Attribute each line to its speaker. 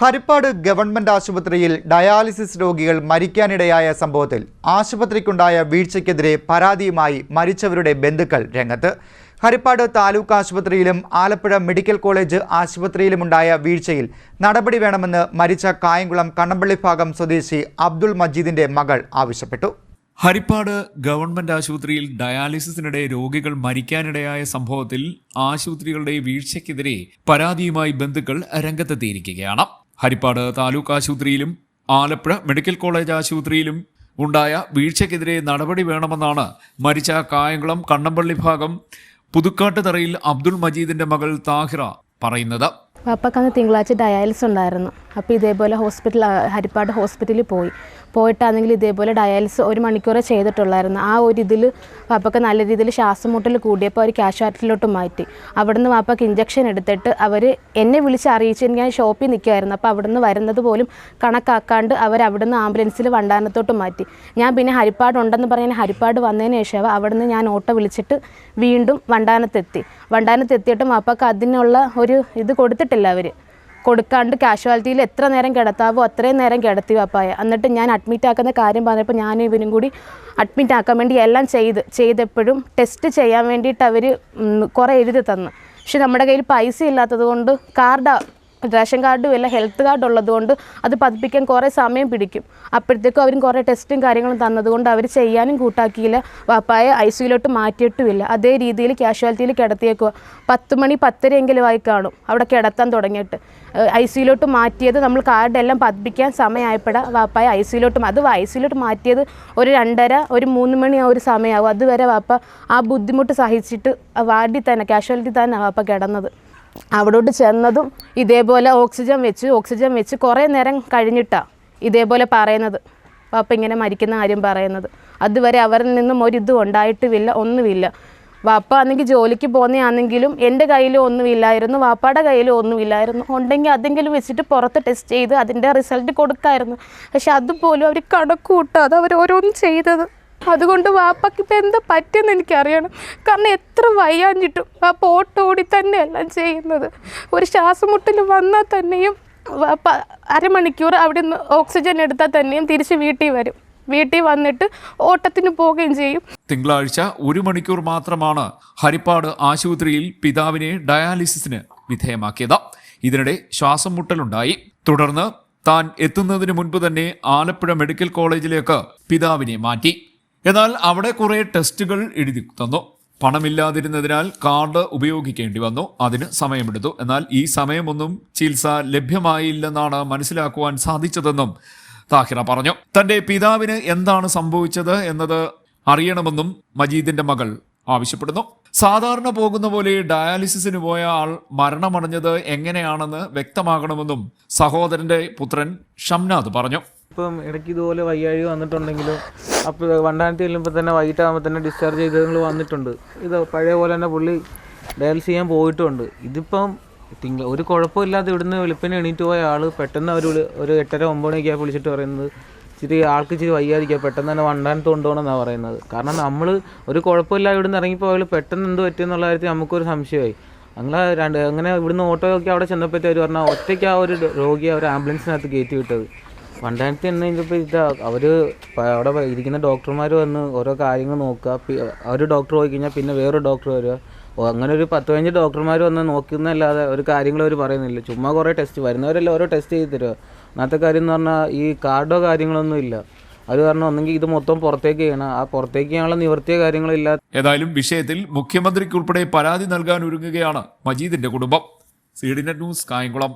Speaker 1: Harippad government ആശുപത്രിയിൽ dialysis രോഗികൾ മരിക്കാനിടയായ സംഭവത്തിൽ ആശുപത്രിക്കുണ്ടായ വീഴ്ചയ്ക്കെതിരെ പരാതിയുമായി മരിച്ചവരുടെ ബന്ധുക്കൾ രംഗത്ത്. ഹരിപ്പാട് താലൂക്ക് ആശുപത്രിയിലും ആലപ്പുഴ മെഡിക്കൽ കോളേജ് ആശുപത്രിയിലുമുണ്ടായ വീഴ്ചയിൽ നടപടി വേണമെന്ന് മരിച്ച കായംകുളം കണ്ണമ്പള്ളി ഭാഗം സ്വദേശി അബ്ദുൾ മജീദിന്റെ മകൾ ആവശ്യപ്പെട്ടു.
Speaker 2: ഹരിപ്പാട് ഗവൺമെന്റ് ആശുപത്രിയിൽ ഡയാലിസിസിനിടെ രോഗികൾ മരിക്കാനിടയായ സംഭവത്തിൽ ആശുപത്രികളുടെ വീഴ്ചയ്ക്കെതിരെ പരാതിയുമായി ബന്ധുക്കൾ രംഗത്തെത്തിയിരിക്കുകയാണ്. ഹരിപ്പാട് താലൂക്ക് ആശുപത്രിയിലും ആലപ്പുഴ മെഡിക്കൽ കോളേജ് ആശുപത്രിയിലും ഉണ്ടായ വീഴ്ചയ്ക്കെതിരെ നടപടി വേണമെന്നാണ് മരിച്ച കായംകുളം കണ്ണമ്പള്ളി ഭാഗം പുതുക്കാട്ടുതറയിൽ അബ്ദുൾ മജീദിന്റെ മകൾ താഹിറ പറയുന്നത്.
Speaker 3: പാപ്പക്കന്ന് തിങ്കളാഴ്ച ഡയാലിസ് ഉണ്ടായിരുന്നു. അപ്പോൾ ഇതേപോലെ ഹോസ്പിറ്റൽ ഹരിപ്പാട് ഹോസ്പിറ്റലിൽ പോയി. പോയിട്ടാണെങ്കിൽ ഇതേപോലെ ഡയാലിസ് ഒരു മണിക്കൂറേ ചെയ്തിട്ടുള്ളായിരുന്നു. ആ ഒരു ഇതിൽ പാപ്പക്ക് നല്ല രീതിയിൽ ശ്വാസം മുട്ടൽ കൂടിയപ്പോൾ അവർ കാഷ്വാലിറ്റിയിലോട്ട് മാറ്റി. അവിടുന്ന് പാപ്പക്ക് ഇഞ്ചക്ഷൻ എടുത്തിട്ട് അവർ എന്നെ വിളിച്ച് അറിയിച്ച് ഞാൻ ഷോപ്പിൽ നിൽക്കുമായിരുന്നു അപ്പോൾ അവിടുന്ന് വരുന്നത് പോലും കണക്കാക്കാണ്ട് അവർ അവിടുന്ന് ആംബുലൻസിൽ വണ്ടാനത്തോട്ട് മാറ്റി. ഞാൻ പിന്നെ ഹരിപ്പാട് ഉണ്ടെന്ന് പറഞ്ഞ് ഹരിപ്പാട് വന്നതിന് ശേഷം അവിടുന്ന് ഞാൻ ഓട്ടോ വിളിച്ചിട്ട് വീണ്ടും വണ്ടാനത്തെത്തി. വണ്ടാനത്തെത്തിയിട്ടും പാപ്പക്ക് അതിനുള്ള ഒരു ഇത് കൊടുത്തിട്ടില്ല അവർ കൊടുക്കാണ്ട് കാഷ്വാലിറ്റിയിൽ എത്ര നേരം കിടത്താവോ അത്രയും നേരം കിടത്തി വാപ്പായ. എന്നിട്ട് ഞാൻ അഡ്മിറ്റ് ആക്കുന്ന കാര്യം പറഞ്ഞപ്പോൾ ഞാനും ഇവനും കൂടി അഡ്മിറ്റ് ആക്കാൻ വേണ്ടി എല്ലാം ചെയ്ത് ചെയ്തപ്പോഴും ടെസ്റ്റ് ചെയ്യാൻ വേണ്ടിയിട്ട് അവർ കുറേ എഴുതി തന്നു. പക്ഷെ നമ്മുടെ കയ്യിൽ പൈസ ഇല്ലാത്തത് കൊണ്ട് കാർഡ് റേഷൻ കാർഡും അല്ല ഹെൽത്ത് കാർഡ് ഉള്ളതുകൊണ്ട് അത് പതിപ്പിക്കാൻ കുറേ സമയം പിടിക്കും. അപ്പോഴത്തേക്കും അവരും കുറേ ടെസ്റ്റും കാര്യങ്ങളും തന്നതുകൊണ്ട് അവർ ചെയ്യാനും കൂട്ടാക്കിയില്ല. വാപ്പായ ഐ സിയിലോട്ട് മാറ്റിയിട്ടുമില്ല. അതേ രീതിയിൽ കാഷ്വാലിറ്റിയിൽ കിടത്തിയേക്കുക പത്ത് മണി പത്തരയെങ്കിലും ആയി കാണും. അവിടെ കിടത്താൻ തുടങ്ങിയിട്ട്. ഐ സിയിലോട്ട് മാറ്റിയത് നമ്മൾ കാർഡെല്ലാം പതിപ്പിക്കാൻ സമയമായപ്പോഴാണ് വാപ്പായ ഐ സിയിലോട്ട് അത് ഐ സിയിലോട്ട് മാറ്റിയത് ഒരു രണ്ടര ഒരു മൂന്ന് മണി ആ ഒരു സമയമാവും. അതുവരെ വാപ്പ ആ ബുദ്ധിമുട്ട് സഹിച്ചിട്ട് വാർഡിൽ തന്നെ കാഷ്വാലിറ്റി തന്നെ വാപ്പ കിടന്നത്. അവിടോട്ട് ചെന്നതും ഇതേപോലെ ഓക്സിജൻ വെച്ച് ഓക്സിജൻ വെച്ച് കുറേ നേരം കഴിഞ്ഞിട്ടാണ് ഇതേപോലെ പറയുന്നത്. പാപ്പ ഇങ്ങനെ മരിക്കുന്ന കാര്യം പറയുന്നത്. അതുവരെ അവരിൽ നിന്നും ഒരിതും ഉണ്ടായിട്ടുമില്ല ഒന്നുമില്ല. വാപ്പ ആണെങ്കിൽ ജോലിക്ക് പോകുന്നതാണെങ്കിലും എന്റെ കയ്യിലും ഒന്നുമില്ലായിരുന്നു വാപ്പയുടെ കയ്യിലും ഒന്നുമില്ലായിരുന്നു. ഉണ്ടെങ്കിൽ അതെങ്കിലും വെച്ചിട്ട് പുറത്ത് ടെസ്റ്റ് ചെയ്ത് അതിന്റെ റിസൾട്ട് കൊടുക്കായിരുന്നു പക്ഷെ അതുപോലും അവർ കണക്ക് കൂട്ടാതെ അവർ ഓരോന്നും ചെയ്തത്. അതുകൊണ്ട് വാപ്പയ്ക്ക് ഇപ്പം എന്താ പറ്റിയെന്ന് എനിക്കറിയണം. കാരണം എത്ര വയ്യാഞ്ഞിട്ടും വാപ്പ ഓട്ടോടി തന്നെ എല്ലാം ചെയ്യുന്നത്. ഒരു ശ്വാസമുട്ടൽ വന്നാൽ തന്നെയും വാപ്പ അരമണിക്കൂർ അവിടെ നിന്ന് ഓക്സിജൻ എടുത്താൽ തന്നെയും തിരിച്ച് വീട്ടിൽ വരും. വീട്ടിൽ വന്നിട്ട് ഓട്ടത്തിന് പോവുകയും ചെയ്യും.
Speaker 2: തിങ്കളാഴ്ച ഒരു മണിക്കൂർ മാത്രമാണ് ഹരിപ്പാട് ആശുപത്രിയിൽ പിതാവിനെ ഡയാലിസിസിന് വിധേയമാക്കിയത്. ഇതിനിടെ ശ്വാസം മുട്ടലുണ്ടായി തുടർന്ന് താൻ എത്തുന്നതിന് മുൻപ് തന്നെ ആലപ്പുഴ മെഡിക്കൽ കോളേജിലേക്ക് പിതാവിനെ മാറ്റി. എന്നാൽ അവിടെ കുറെ ടെസ്റ്റുകൾ എഴുതി തന്നു. പണമില്ലാതിരുന്നതിനാൽ കാർഡ് ഉപയോഗിക്കേണ്ടി വന്നു. അതിന് സമയമെടുത്തു. എന്നാൽ ഈ സമയമൊന്നും ചികിത്സ ലഭ്യമായില്ലെന്നാണ് മനസ്സിലാക്കുവാൻ സാധിച്ചതെന്നും താഹിറ പറഞ്ഞു. തന്റെ പിതാവിന് എന്താണ് സംഭവിച്ചത് എന്നത് അറിയണമെന്നും മജീദിന്റെ മകൾ ആവശ്യപ്പെടുന്നു. സാധാരണ പോകുന്ന പോലെ ഡയാലിസിസിന് പോയ ആൾ മരണമടഞ്ഞത് എങ്ങനെയാണെന്ന് വ്യക്തമാകണമെന്നും സഹോദരന്റെ പുത്രൻ ഷംനാഥ് പറഞ്ഞു.
Speaker 4: ഇപ്പം ഇടയ്ക്ക് ഇതുപോലെ വയ്യാഴി വന്നിട്ടുണ്ടെങ്കിലും അപ്പോൾ വണ്ടാനത്ത് ചെല്ലുമ്പോൾ തന്നെ വൈകിട്ടാകുമ്പോൾ തന്നെ ഡിസ്ചാർജ് ചെയ്തങ്ങൾ വന്നിട്ടുണ്ട്. ഇത് പഴയ പോലെ തന്നെ പുള്ളി ഡയൽസ് ചെയ്യാൻ പോയിട്ടുണ്ട്. ഇതിപ്പം തിങ്കൾ ഒരു കുഴപ്പമില്ലാതെ ഇവിടുന്ന് വെളുപ്പിന് എണീറ്റ് പോയ ആൾ പെട്ടെന്ന് അവർ ഒരു എട്ടര ഒമ്പത് മണിയൊക്കെ വിളിച്ചിട്ട് പറയുന്നത്. ഇച്ചിരി ആൾക്ക് ഇച്ചിരി വയ്യാതിരിക്കുക പെട്ടെന്ന് തന്നെ വണ്ടാനത്ത് കൊണ്ടുപോകണമെന്നാണ് പറയുന്നത്. കാരണം നമ്മൾ ഒരു കുഴപ്പമില്ലാതെ ഇവിടുന്ന് ഇറങ്ങിപ്പോൾ ഇറങ്ങിപ്പോയാൽ പെട്ടെന്ന് എന്ത് പറ്റിയെന്നുള്ള കാര്യത്തിൽ നമുക്കൊരു സംശയമായി. അങ്ങനെ രണ്ട് അങ്ങനെ ഇവിടുന്ന് ഓട്ടോയൊക്കെ അവിടെ ചെന്നപ്പോഴത്തേക്ക് അവർ പറഞ്ഞാൽ ഒറ്റയ്ക്ക് ആ ഒരു രോഗിയെ അവർ ആംബുലൻസിനകത്ത് കയറ്റി വിട്ടത്. എന്ന് കഴിഞ്ഞപ്പോൾ ഇതാ അവർ അവിടെ ഇരിക്കുന്ന ഡോക്ടർമാർ വന്ന് ഓരോ കാര്യങ്ങൾ നോക്കുക. ഒരു ഡോക്ടർ പോയി കഴിഞ്ഞാൽ പിന്നെ വേറൊരു ഡോക്ടർ വരിക. അങ്ങനെ ഒരു പത്ത് പതിനഞ്ച് ഡോക്ടർമാർ വന്ന് നോക്കുന്നല്ലാതെ ഒരു കാര്യങ്ങൾ അവർ പറയുന്നില്ല. ചുമ്മാ കുറേ ടെസ്റ്റ് വരുന്നവരെല്ലാം ഓരോ ടെസ്റ്റ് ചെയ്ത് തരിക അന്നത്തെ കാര്യം എന്ന് പറഞ്ഞാൽ ഈ കാർഡോ കാര്യങ്ങളൊന്നും ഇല്ല. അത് കാരണം ഒന്നെങ്കിൽ ഇത് മൊത്തം പുറത്തേക്ക് ചെയ്യണം. ആ പുറത്തേക്ക് ചെയ്യാനുള്ള നിവർത്തിയ കാര്യങ്ങളില്ല
Speaker 2: ഏതായാലും വിഷയത്തിൽ മുഖ്യമന്ത്രിക്കുൾപ്പെടെ പരാതി നൽകാൻ ഒരുങ്ങുകയാണ് മജീദിന്റെ കുടുംബം. C D net news Kayamkulam.